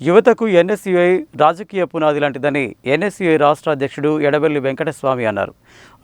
యువతకు ఎన్ఎస్యుఐ రాజకీయ పునాది లాంటిదని ఎన్ఎస్యుఐ రాష్ట్ర అధ్యక్షుడు ఎడవెల్లి వెంకటస్వామి అన్నారు.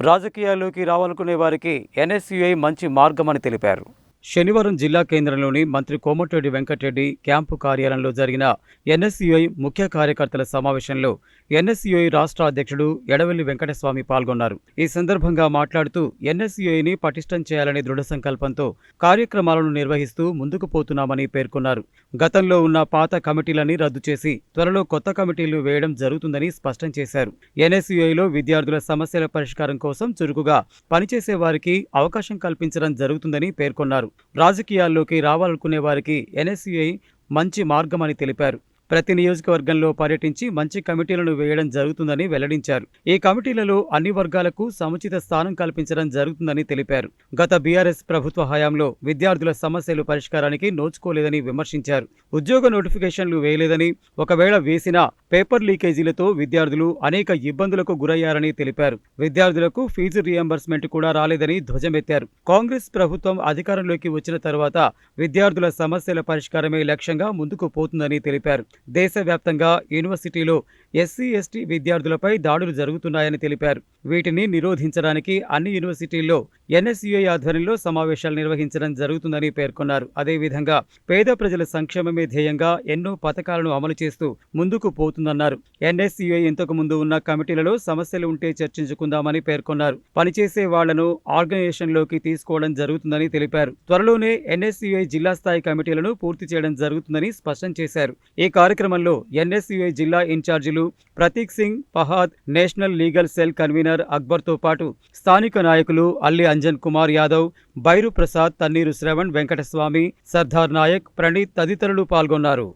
రాజకీయాల్లోకి రావాలనుకునే వారికి ఎన్ఎస్యుఐ మంచి మార్గమని తెలిపారు. శనివారం జిల్లా కేంద్రంలోని మంత్రి కోమటిరెడ్డి వెంకటరెడ్డి క్యాంపు కార్యాలయంలో జరిగిన ఎన్ఎస్యుఐ ముఖ్య కార్యకర్తల సమావేశంలో ఎన్ఎస్యుఐ రాష్ట్ర అధ్యక్షుడు ఎడవెల్లి వెంకటస్వామి పాల్గొన్నారు. ఈ సందర్భంగా మాట్లాడుతూ ఎన్ఎస్యుఐని పటిష్టం చేయాలనే దృఢ సంకల్పంతో కార్యక్రమాలను నిర్వహిస్తూ ముందుకు పోతున్నామని పేర్కొన్నారు. గతంలో ఉన్న పాత కమిటీలని రద్దు చేసి త్వరలో కొత్త కమిటీలు వేయడం జరుగుతుందని స్పష్టం చేశారు. ఎన్ఎస్యుఐలో విద్యార్థుల సమస్యల పరిష్కారం కోసం చురుకుగా పనిచేసే వారికి అవకాశం కల్పించడం జరుగుతుందని పేర్కొన్నారు. రాజకీయాల్లోకి రావాలనుకునే వారికి ఎన్ఎస్యుఐ మంచి మార్గమని తెలిపారు. ప్రతి నియోజకవర్గంలో పర్యటించి మంచి కమిటీలను వేయడం జరుగుతుందని వెల్లడించారు. ఈ కమిటీలలో అన్ని వర్గాలకు సముచిత స్థానం కల్పించడం జరుగుతుందని తెలిపారు. గత బీఆర్ఎస్ ప్రభుత్వ హయాంలో విద్యార్థుల సమస్యలు పరిష్కారానికి నోచుకోలేదని విమర్శించారు. ఉద్యోగ నోటిఫికేషన్లు వేయలేదని ఒకవేళ వేసినా పేపర్ లీకేజీలతో విద్యార్థులు అనేక ఇబ్బందులకు గురయ్యారని తెలిపారు. విద్యార్థులకు ఫీజు రియంబర్స్మెంట్ కూడా రాలేదని ధ్వజమెత్తారు. కాంగ్రెస్ ప్రభుత్వం అధికారంలోకి వచ్చిన తర్వాత విద్యార్థుల సమస్యల పరిష్కారమే లక్ష్యంగా ముందుకు పోతుందని తెలిపారు. దేశవ్యాప్తంగా యూనివర్సిటీలో ఎస్సీ ఎస్టీ విద్యార్థులపై దాడులు జరుగుతున్నాయని తెలిపారు. వీటిని నిరోధించడానికి అన్ని యూనివర్సిటీల్లో ఎన్ఎస్యుఐ ఆధ్వర్యంలో సమావేశాలు నిర్వహించడం జరుగుతుందని పేర్కొన్నారు. అదేవిధంగా పేద ప్రజల సంక్షేమమే ధ్యేయంగా ఎన్నో పథకాలను అమలు చేస్తూ ముందుకు పోతుందన్నారు. ఎన్ఎస్యుఐ ఇంతకు ముందు ఉన్న కమిటీలలో సమస్యలు ఉంటే చర్చించుకుందామని పేర్కొన్నారు. పనిచేసే వాళ్ళను ఆర్గనైజేషన్లోకి తీసుకోవడం జరుగుతుందని తెలిపారు. త్వరలోనే ఎన్ఎస్యుఐ జిల్లా స్థాయి కమిటీలను పూర్తి చేయడం జరుగుతుందని స్పష్టం చేశారు. ఈ కార్యక్రమంలో ఎన్ఎస్యుఐ జిల్లా ఇన్ఛార్జీలు Prateek Singh Pahad national legal cell convener అక్బర్తో పాటు స్థానిక నాయకులు అల్లి అంజన్ కుమార్ యాదవ్ బైరు ప్రసాద్ తన్నీరు శ్రవణ్ వెంకటస్వామి సర్దార్ నాయక్ ప్రణీత్ తదితరులు పాల్గొన్నారు.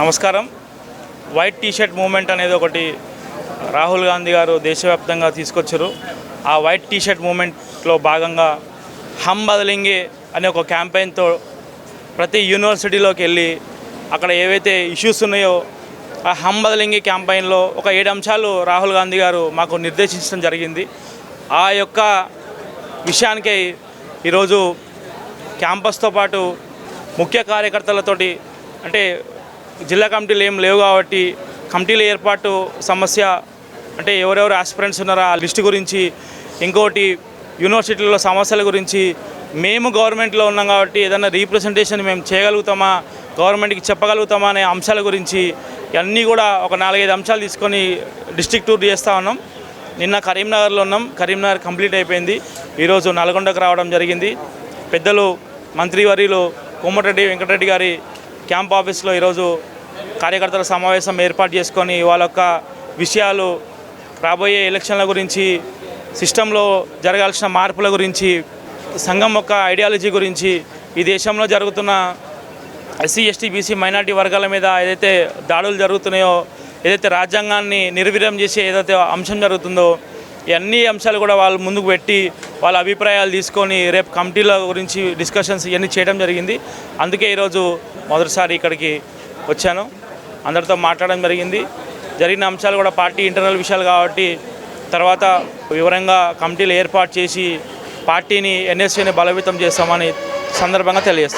నమస్కారం. వైట్ టీషర్ట్ మూమెంట్ అనేది ఒకటి రాహుల్ గాంధీ గారు దేశవ్యాప్తంగా తీసుకొచ్చారు. ఆ వైట్ టీషర్ట్ మూమెంట్లో భాగంగా హమ్ బదలింగే అనే ఒక క్యాంపెయిన్తో ప్రతి యూనివర్సిటీలోకి వెళ్ళి అక్కడ ఏవైతే ఇష్యూస్ ఉన్నాయో ఆ హంబదలింగి క్యాంపెయిన్లో ఒక ఏడు అంశాలు రాహుల్ గాంధీ గారు మాకు నిర్దేశించడం జరిగింది. ఆ యొక్క విషయానికై ఈరోజు క్యాంపస్తో పాటు ముఖ్య కార్యకర్తలతోటి అంటే జిల్లా కమిటీలు ఏం లేవు కాబట్టి కమిటీల ఏర్పాటు సమస్య అంటే ఎవరెవరు ఆస్పిరెంట్స్ ఉన్నారో ఆ లిస్ట్ గురించి ఇంకోటి యూనివర్సిటీలో సమస్యల గురించి మేము గవర్నమెంట్లో ఉన్నాం కాబట్టి ఏదైనా రీప్రజెంటేషన్ మేము చేయగలుగుతామా? గవర్నమెంట్కి చెప్పగలుగుతామా అనే అంశాల గురించి అన్నీ కూడా ఒక నాలుగైదు అంశాలు తీసుకొని డిస్టిక్ టూర్ చేస్తూ ఉన్నాం. నిన్న కరీంనగర్లో ఉన్నాం. కరీంనగర్ కంప్లీట్ అయిపోయింది. ఈరోజు నల్గొండకు రావడం జరిగింది. పెద్దలు మంత్రివర్యులు కోమటిరెడ్డి వెంకటరెడ్డి గారి క్యాంప్ ఆఫీస్లో ఈరోజు కార్యకర్తల సమావేశం ఏర్పాటు చేసుకొని వాళ్ళ యొక్క విషయాలు రాబోయే ఎలక్షన్ల గురించి సిస్టంలో జరగాల్సిన మార్పుల గురించి సంఘం యొక్క ఐడియాలజీ గురించి ఈ దేశంలో జరుగుతున్న ఎస్సీ ఎస్టీ బీసీ మైనార్టీ వర్గాల మీద ఏదైతే దాడులు జరుగుతున్నాయో ఏదైతే రాజ్యాంగాన్ని నిర్వీర్యం చేసే ఏదైతే అంశం జరుగుతుందో ఇవన్నీ అంశాలు కూడా వాళ్ళు ముందుకు పెట్టి వాళ్ళ అభిప్రాయాలు తీసుకొని రేపు కమిటీల గురించి డిస్కషన్స్ ఇవన్నీ చేయడం జరిగింది. అందుకే ఈరోజు మొదటిసారి ఇక్కడికి వచ్చాను. అందరితో మాట్లాడడం జరిగింది. జరిగిన అంశాలు కూడా పార్టీ ఇంటర్నల్ విషయాలు కాబట్టి తర్వాత వివరంగా కమిటీలు ఏర్పాటు చేసి పార్టీని ఎన్ఎస్సీని బలవితం చేస్తామని సందర్భంగా తెలియజేస్తాం